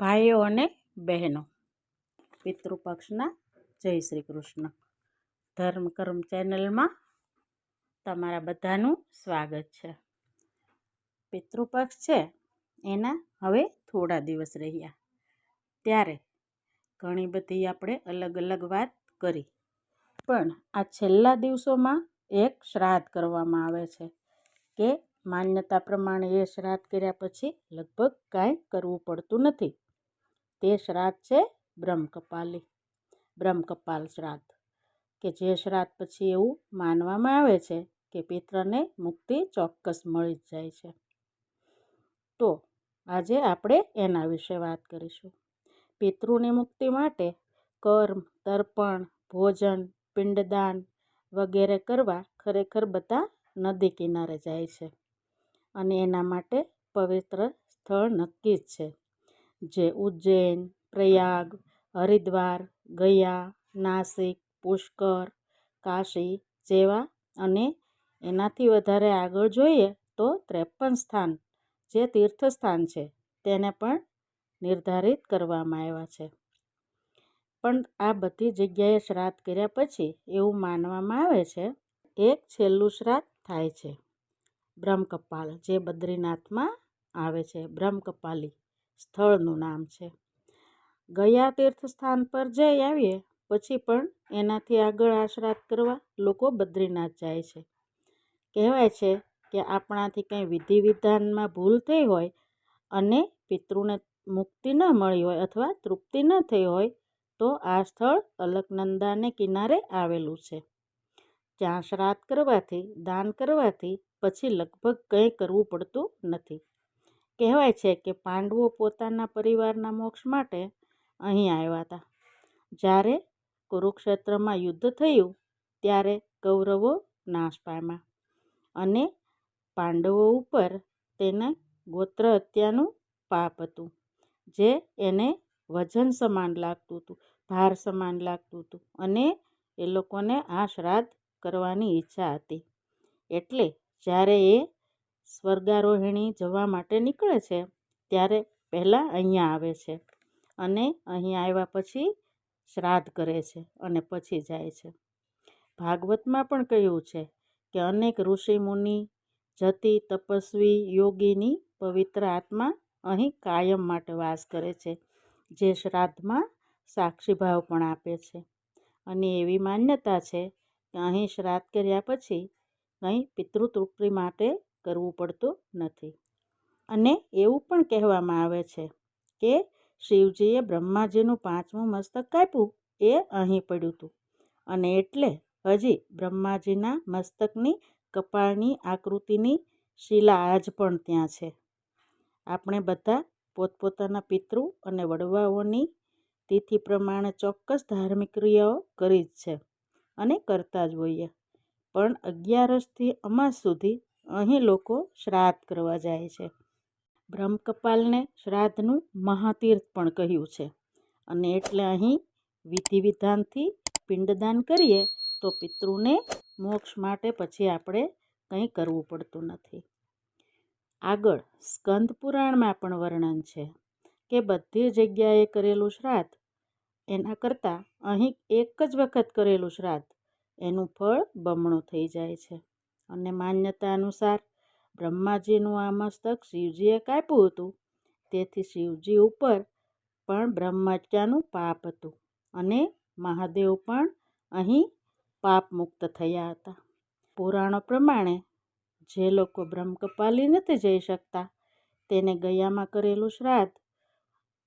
ભાઈઓ અને બહેનો. પિતૃપક્ષના જય શ્રી કૃષ્ણ. ધર્મ કર્મ ચેનલમાં તમારા બધાનું સ્વાગત છે. પિતૃપક્ષ છે, એના હવે થોડા દિવસ રહ્યા. ત્યારે ઘણી બધી આપણે અલગ અલગ વાત કરી. પણ આ છેલ્લા દિવસોમાં એક શ્રાદ્ધ કરવામાં આવે છે કે માન્યતા પ્રમાણે એ શ્રાદ્ધ કર્યા પછી લગભગ કાંઈ કરવું પડતું નથી. તે શ્રાદ્ધ છે બ્રહ્મકપાલી. બ્રહ્મકપાલ શ્રાદ્ધ. કે જે શ્રાદ્ધ પછી એવું માનવામાં આવે છે કે પિત્રને મુક્તિ ચોક્કસ મળી જ જાય છે. તો આજે આપણે એના વિશે વાત કરીશું. પિતૃની મુક્તિ માટે કર્મ, તર્પણ, ભોજન, પિંડદાન વગેરે કરવા ખરેખર બધા નદી કિનારે જાય છે. અને એના માટે પવિત્ર સ્થળ નક્કી જ છે. જે ઉજ્જૈન, પ્રયાગ, હરિદ્વાર, ગયા, નાસિક, પુષ્કર, કાશી જેવા અને એનાથી વધારે આગળ જોઈએ તો ત્રેપન સ્થાન જે તીર્થસ્થાન છે તેને પણ નિર્ધારિત કરવામાં આવ્યા છે. પણ આ બધી જગ્યાએ શ્રાદ્ધ કર્યા પછી એવું માનવામાં આવે છે એક છેલ્લું શ્રાદ્ધ થાય છે. બ્રહ્મકપાલ જે બદ્રીનાથમાં આવે છે. બ્રહ્મકપાલી સ્થળનું નામ છે. ગયા તીર્થસ્થાન પર જઈ આવીએ, પછી પણ એનાથી આગળ આ કરવા લોકો બદ્રીનાથ જાય છે. કહેવાય છે કે આપણાથી કંઈ વિધિ વિધાનમાં ભૂલ થઈ હોય અને પિતૃને મુક્તિ ન મળી હોય અથવા તૃપ્તિ ન થઈ હોય, તો આ સ્થળ અલકનંદાને કિનારે આવેલું છે. ત્યાં શ્રાદ્ધ કરવાથી, દાન કરવાથી પછી લગભગ કંઈ કરવું પડતું નથી. કહેવાય છે કે પાંડવો પોતાના પરિવારના મોક્ષ માટે અહીં આવ્યા હતા. જ્યારે કુરુક્ષેત્રમાં યુદ્ધ થયું, ત્યારે કૌરવો નાશ પામ્યા અને પાંડવો ઉપર તેને ગોત્ર હત્યાનું પાપ હતું, જે એને વજન સમાન લાગતું હતું, ભાર સમાન લાગતું હતું અને એ લોકોને આ શ્રાદ્ધ કરવાની ઈચ્છા હતી. એટલે જ્યારે એ સ્વર્ગારોહિણી જવા માટે નીકળે છે, ત્યારે પહેલાં અહીંયા આવે છે અને અહીં આવ્યા પછી શ્રાદ્ધ કરે છે અને પછી જાય છે. ભાગવતમાં પણ કહ્યું છે કે અનેક ઋષિ મુનિ, જતી, તપસ્વી, યોગીની પવિત્ર આત્મા અહીં કાયમ માટે વાસ કરે છે, જે શ્રાદ્ધમાં સાક્ષીભાવ પણ આપે છે. અને એવી માન્યતા છે કે અહીં શ્રાદ્ધ કર્યા પછી કંઈ પિતૃતૃપ્તિ માટે કરવું પડતું નથી. અને એવું પણ કહેવામાં આવે છે કે શિવજીએ બ્રહ્માજીનું પાંચમું મસ્તક કાપ્યું એ અહીં પડ્યું હતું. અને એટલે હજી બ્રહ્માજીના મસ્તકની કપાળની આકૃતિની શિલા આજ પણ ત્યાં છે. આપણે બધા પોતપોતાના પિતૃ અને વડવાઓની તિથિ પ્રમાણે ચોક્કસ ધાર્મિક ક્રિયાઓ કરી જ છે અને કરતા જ હોઈએ. પણ અગિયારસથી અમાસ સુધી અહીં લોકો શ્રાદ્ધ કરવા જાય છે. બ્રહ્મકપાલને શ્રાદ્ધનું મહાતીર્થ પણ કહ્યું છે. અને એટલે અહીં વિધિ વિધાનથી પિંડદાન કરીએ તો પિતૃને મોક્ષ માટે પછી આપણે કંઈ કરવું પડતું નથી. આગળ, સ્કંદ પુરાણમાં પણ વર્ણન છે કે બધી જગ્યાએ કરેલું શ્રાદ્ધ, એના કરતાં અહીં એક જ વખત કરેલું શ્રાદ્ધ, એનું ફળ બમણું થઈ જાય છે. અને માન્યતા અનુસાર બ્રહ્માજીનું આ મસ્તક શિવજીએ કાપ્યું હતું. તેથી શિવજી ઉપર પણ બ્રહ્મહત્યાનું પાપ હતું અને મહાદેવ પણ અહીં પાપ મુક્ત થયા હતા. પુરાણો પ્રમાણે જે લોકો બ્રહ્મકપાલી નથી જઈ શકતા, તેને ગયામાં કરેલું શ્રાદ્ધ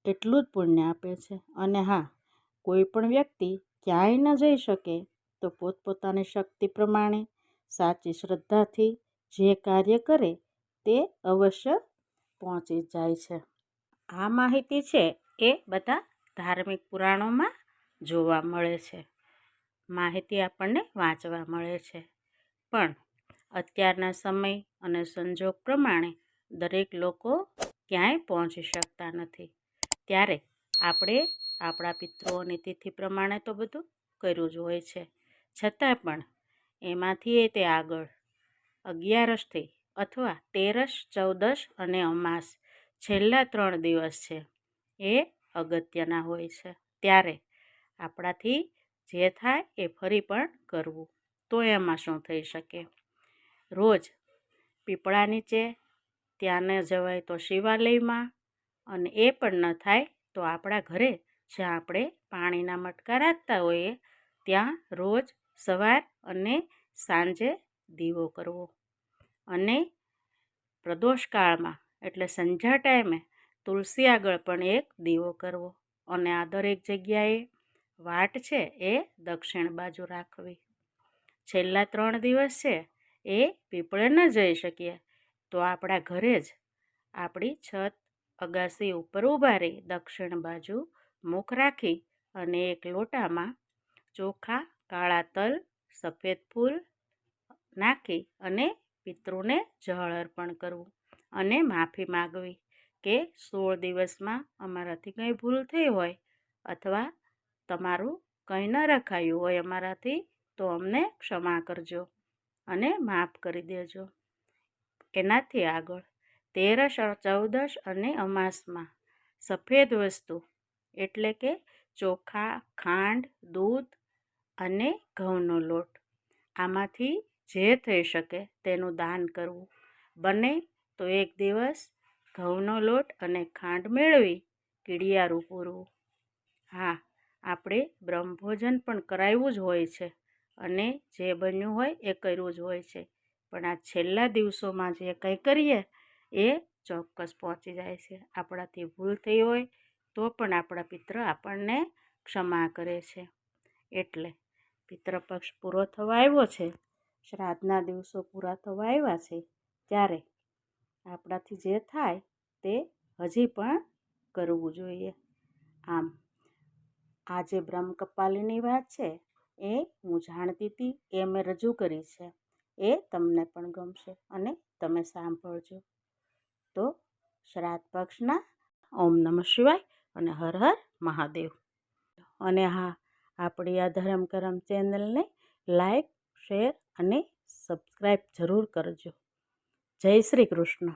એટલું જ પુણ્ય આપે છે. અને હા, કોઈ પણ વ્યક્તિ ક્યાંય ન જઈ શકે તો પોતપોતાની શક્તિ પ્રમાણે સાચી શ્રદ્ધાથી જે કાર્ય કરે તે અવશ્ય પહોંચી જાય છે. આ માહિતી છે એ બધા ધાર્મિક પુરાણોમાં જોવા મળે છે. માહિતી આપણને વાંચવા મળે છે. પણ અત્યારના સમય અને સંજોગ પ્રમાણે દરેક લોકો ક્યાંય પહોંચી શકતા નથી. ત્યારે આપણે આપણા પિતૃઓની તિથિ પ્રમાણે તો બધું કર્યું જ હોય છે. છતાં પણ એમાંથી એ તે આગળ. અગિયારસથી અથવા તેરસ, ચૌદસ અને અમાસ છેલ્લા ત્રણ દિવસ છે. એ અગત્યના હોય છે. ત્યારે આપણાથી જે થાય એ ફરી પણ કરવું. તો એમાં શું થઈ શકે? રોજ પીપળા નીચે ત્યાં ન જવાય તો શિવાલયમાં અને એ પણ ન થાય તો આપણા ઘરે જ્યાં આપણે પાણીના મટકા રાખતા હોઈએ, ત્યાં રોજ સવાર અને સાંજે દીવો કરવો. અને પ્રદોષકાળમાં, એટલે સંધ્યા ટાઈમે, તુલસી આગળ પણ એક દીવો કરવો. અને આ દરેક જગ્યાએ વાટ છે એ દક્ષિણ બાજુ રાખવી. છેલ્લા ત્રણ દિવસ છે એ પીપળે ન જઈ શકીએ, તો આપણા ઘરે જ આપણી છત અગાસી ઉપર ઊભા દક્ષિણ બાજુ મુખ રાખી અને એક લોટામાં ચોખા કાળા તલ, સફેદ ફૂલ નાખી અને પિતૃને જળ અર્પણ કરવું અને માફી માગવી કે સોળ દિવસમાં અમારાથી કંઈ ભૂલ થઈ હોય અથવા તમારું કંઈ ન રખાયું હોય અમારાથી, તો અમને ક્ષમા કરજો અને માફ કરી દેજો. એનાથી આગળ તેરસ ચૌદશ અને અમાસમાં સફેદ વસ્તુ એટલે કે ચોખા, ખાંડ, દૂધ અને ઘઉંનો લોટ. આમાંથી જે થઈ શકે તેનું દાન કરવું. બને તો એક દિવસ ઘઉંનો લોટ અને ખાંડ મેળવી કીડિયારું પૂરવું. હા, આપણે બ્રહ્મભોજન પણ કરાવ્યું જ હોય છે અને જે બન્યું હોય એ કર્યું જ હોય છે. પણ આ છેલ્લા દિવસોમાં જે કંઈ કરીએ એ ચોક્કસ પહોંચી જાય છે. આપણાથી ભૂલ થઈ હોય તો પણ આપણા પિત્ર આપણને ક્ષમા કરે છે. એટલે પિતૃપક્ષ પૂરો થવા આવ્યો છે, શ્રાદ્ધના દિવસો પૂરા થવા આવ્યા છે, ત્યારે આપણાથી જે થાય તે હજી પણ કરવું જોઈએ. આમ આ જે બ્રહ્મકપાલીની વાત છે, એ હું જાણતી હતી, એ મેં રજૂ કરી છે, એ તમને પણ ગમશે અને તમે સાંભળજો. તો શ્રાદ્ધ પક્ષના ઓમ નમઃ શિવાય અને હર હર મહાદેવ. અને હા આપણી આ ધરમ કરમ ચેનલને લાઈક શેર અને સબસ્ક્રાઈબ જરૂર કરજો. જય શ્રી કૃષ્ણ.